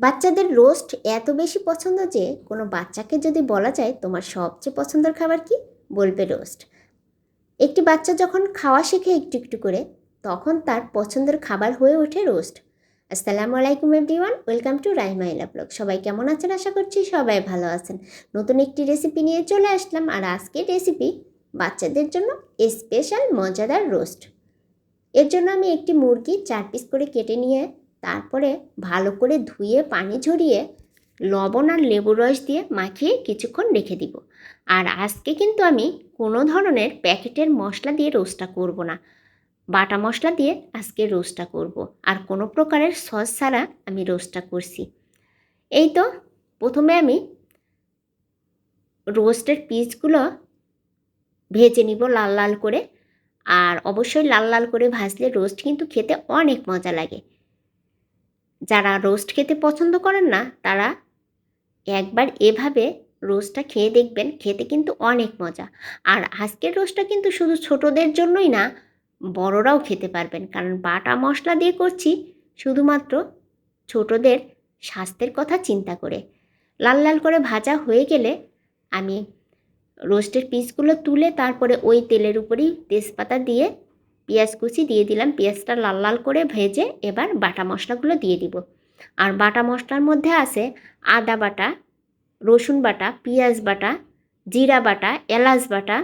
বাচ্চাদের রোস্ট এত বেশি পছন্দ যে কোনো বাচ্চাকে যদি বলা যায় তোমার সবচেয়ে পছন্দের খাবার কি? বলবে রোস্ট। একটি বাচ্চা যখন খাওয়া শেখে একটু একটু করে, তখন তার পছন্দের খাবার হয়ে ওঠে রোস্ট। আসসালামু আলাইকুম everyone, welcome to Raimaila blog. সবাই কেমন আছেন? আশা করছি সবাই ভালো আছেন। নতুন একটি রেসিপি নিয়ে চলে আসলাম আর আজকের রেসিপি বাচ্চাদের জন্য স্পেশাল মজাদার রোস্ট। এর জন্য আমি একটি মুরগি চার পিস করে কেটে নিয়ে তারপরে ভালো করে ধুয়ে, পানি ঝরিয়ে, লবণ আর লেবুর রস দিয়ে মাখিয়ে কিছুক্ষণ রেখে দিব। আর আজকে কিন্তু আমি কোনো ধরনের প্যাকেটের মশলা দিয়ে রোস্টটা করব না। বাটা মশলা দিয়ে আজকে রোস্টটা করব। আর কোনো প্রকারের সস ছাড়া আমি রোস্টটা করছি। এই তো প্রথমে আমি রোস্টের পিসগুলো ভেজে নিব লাল লাল করে। আর অবশ্যই লাল লাল করে ভাজলে রোস্ট কিন্তু খেতে অনেক মজা লাগে। যারা রোস্ট খেতে পছন্দ করেন না, তারা একবার এভাবে রোস্টটা খেয়ে দেখবেন, খেতে কিন্তু অনেক মজা। আর আজকের রোস্টটা কিন্তু শুধু ছোটদের জন্যই না, বড়রাও খেতে পারবেন। কারণ বাটা মশলা দিয়ে করছি শুধুমাত্র ছোটদের স্বাস্থ্যের কথা চিন্তা করে। লাল লাল করে ভাজা হয়ে গেলে আমি রোস্টের পিসগুলো তুলে তারপরে ওই তেলের উপরেই তেজপাতা দিয়ে পেঁয়াজ কুচি দিয়ে দিলাম। পেঁয়াজটা লাল লাল করে ভেজে এবার বাটা মশলাগুলো দিয়ে দিব। আর বাটা মশলার মধ্যে আছে আদা বাটা, রসুন বাটা, পেঁয়াজ বাটা, জিরা বাটা, এলাচ বাটা,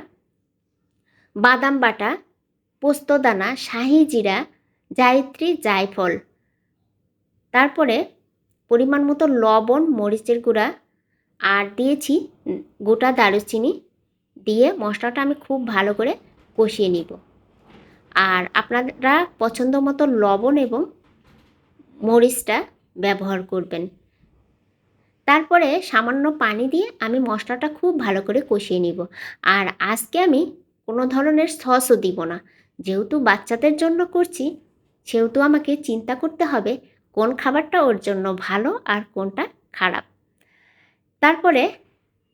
বাদাম বাটা, পোস্তদানা, শাহি জিরা, জায়ত্রী, জায়ফল। তারপরে পরিমাণ মতো লবণ, মরিচের গুঁড়া আর দিয়েছি গোটা দারুচিনি। দিয়ে মশলাটা আমি খুব ভালো করে কষিয়ে নিব। আর আপনারা পছন্দ মতো লবণ এবং মরিচটা ব্যবহার করবেন। তারপরে সামান্য পানি দিয়ে আমি মশলাটা খুব ভালো করে কষিয়ে নিব। আর আজকে আমি কোনো ধরনের সসও দিব না। যেহেতু বাচ্চাদের জন্য করছি, সেহেতু আমাকে চিন্তা করতে হবে কোন খাবারটা ওর জন্য ভালো আর কোনটা খারাপ। তারপরে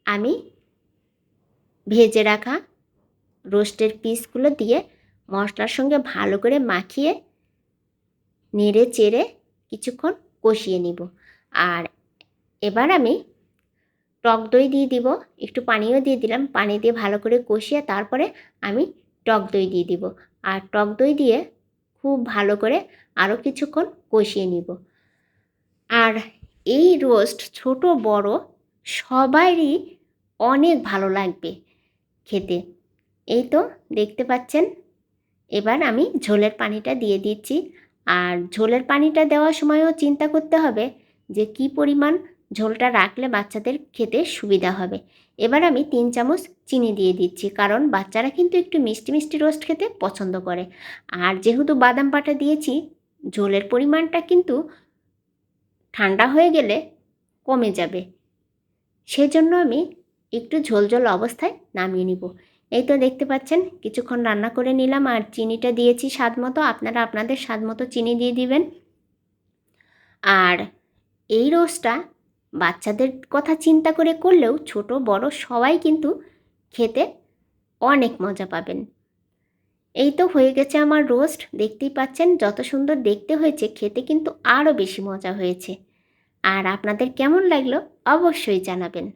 আমি ভেজে রাখা রোস্টের পিসগুলো দিয়ে মশলার সঙ্গে ভালো করে মাখিয়ে নেড়ে চেড়ে কিছুক্ষণ কষিয়ে নিব। আর এবার আমি টক দই দিয়ে দিব। একটু পানিও দিয়ে দিলাম। পানি দিয়ে ভালো করে কষিয়ে তারপরে আমি টক দই দিয়ে দিব। আর টক দই দিয়ে খুব ভালো করে আরও কিছুক্ষণ কষিয়ে নিব। আর এই রোস্ট ছোট, বড় সবারই অনেক ভালো লাগবে খেতে। এই তো, দেখতে পাচ্ছেন? এবার আমি ঝোলের পানিটা দিয়ে দিচ্ছি। আর ঝোলের পানিটা দেওয়ার সময়ও চিন্তা করতে হবে যে কি পরিমাণ ঝোলটা রাখলে বাচ্চাদের খেতে সুবিধা হবে। এবার আমি তিন চামচ চিনি দিয়ে দিচ্ছি, কারণ বাচ্চারা কিন্তু একটু মিষ্টি মিষ্টি রোস্ট খেতে পছন্দ করে। আর যেহেতু বাদাম পাটা দিয়েছি, ঝোলের পরিমাণটা কিন্তু ঠান্ডা হয়ে গেলে কমে যাবে। সেজন্য আমি একটু ঝোল ঝোল অবস্থায় নামিয়ে নিব। এই তো দেখতে পাচ্ছেন, কিছুক্ষণ রান্না করে নিলাম আর চিনিটা দিয়েছি স্বাদ মতো। আপনারা আপনাদের স্বাদ মতো চিনি দিয়ে দিবেন। আর এই রোস্টটা বাচ্চাদের কথা চিন্তা করে করলেও ছোট, বড় সবাই কিন্তু খেতে অনেক মজা পাবেন। এই তো হয়ে গেছে আমার রোস্ট। দেখতেই পাচ্ছেন, যত সুন্দর দেখতে হয়েছে, খেতে কিন্তু আরও বেশি মজা হয়েছে। আর আপনাদের কেমন লাগল অবশ্যই জানাবেন।